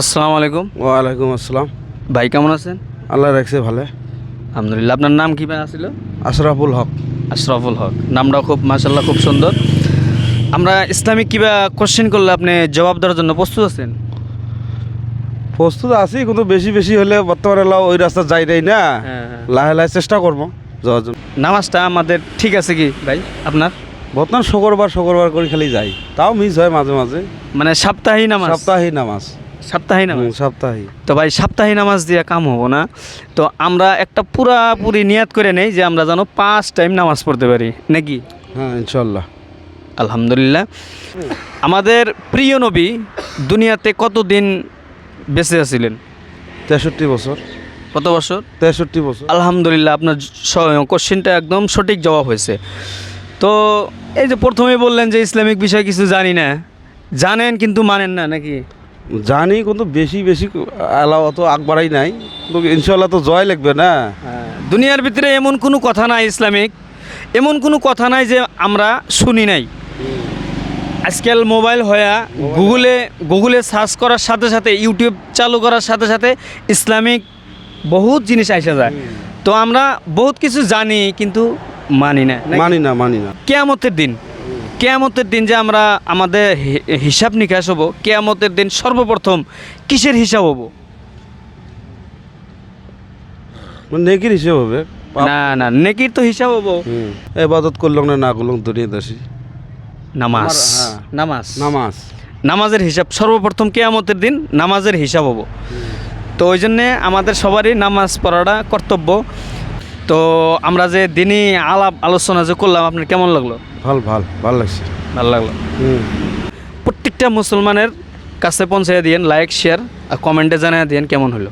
আসসালামু আলাইকুম। ওয়ালাইকুম আসসালাম। ভাই কেমন আছেন? আল্লাহ রাখছে ভালো। আলহামদুলিল্লাহ। আপনার নাম কি ভাই আছিল আশরাফুল হক। আশরাফুল হক। নামটা খুব মাশাল্লাহ খুব সুন্দর। আমরা ইসলামিক কিবা কোশ্চেন করলে আপনি জবাব দেওয়ার জন্য প্রস্তুত আছেন? প্রস্তুত আছি কিন্তু বেশি বেশি হলে বর্তমানে ওই রাস্তা যাই নাই না। হ্যাঁ, হ্যাঁ। লাহে লাহে চেষ্টা করব যাওয়ার জন্য। নামাজটা আমাদের ঠিক আছে কি ভাই? আপনার? বর্তমান শুক্রবার শুক্রবার করে খালি যাই। তাও মিস হয় মাঝে মাঝে। মানে সাপ্তাহিক নামাজ? সাপ্তাহিক নামাজ। সাপ্তাহিক নামাজ? সাপ্তাহিক। তো ভাই সাপ্তাহিক নামাজ দিয়ে কাম হব না। তো আমরা একটা পুরাপুরি নিয়াত করে নেই যে আমরা যেন পাঁচ টাইম নামাজ পড়তে পারি নাকি? হ্যাঁ ইনশাল্লাহ আলহামদুলিল্লাহ। আমাদের প্রিয় নবী দুনিয়াতে কতদিন বেঁচে আছিলেন? তেষট্টি বছর। কত বছর? তেষট্টি বছর। আলহামদুলিল্লাহ আপনার কোশ্চেনটা একদম সঠিক জবাব হয়েছে। তো এই যে প্রথমেই বললেন যে ইসলামিক বিষয়ে কিছু জানি না। জানেন কিন্তু মানেন না নাকি? জানি কিন্তু বেশি বেশি এলাও অত আগবাড়াই নাই। কিন্তু ইনশাল্লাহ তো জয় লাগবে না। দুনিয়ার ভিতরে এমন কোনো কথা নাই ইসলামিক এমন কোনো কথা নাই যে আমরা শুনি নাই। আজকাল মোবাইল হয়া গুগলে গুগলে সার্চ করার সাথে সাথে ইউটিউব চালু করার সাথে সাথে ইসলামিক বহুত জিনিস আসা যায়। তো আমরা বহুত কিছু জানি কিন্তু মানি না। মানি না মানি না। কেয়ামতের দিন। কেয়ামতের দিন যে আমরা আমাদের হিসাব নিকাশ হব কেয়ামতের দিন সর্বপ্রথম কিসের হিসাব হব? নেকির হিসেবে হবে। না না নেকির তো হিসাব হব। এবাদত করলাম না না করলাম দুনিয়া দাসী নামাজ। হ্যাঁ। নামাজ। নামাজ। নামাজের হিসাব সর্বপ্রথম কেয়ামতের দিন নামাজের হিসাব হব। তো ওই জন্যে আমাদের সবারই নামাজ পড়াটা কর্তব্য। তো আমরা যে দিনই আলাপ আলোচনা যে করলাম আপনার কেমন লাগল? ভালো ভালো ভালো লাগছে। ভালো লাগল। প্রত্যেকটা মুসলমানের কাছে পৌঁছে দিয়েন লাইক শেয়ার আর কমেন্টে জানিয়ে দিয়েন কেমন হলো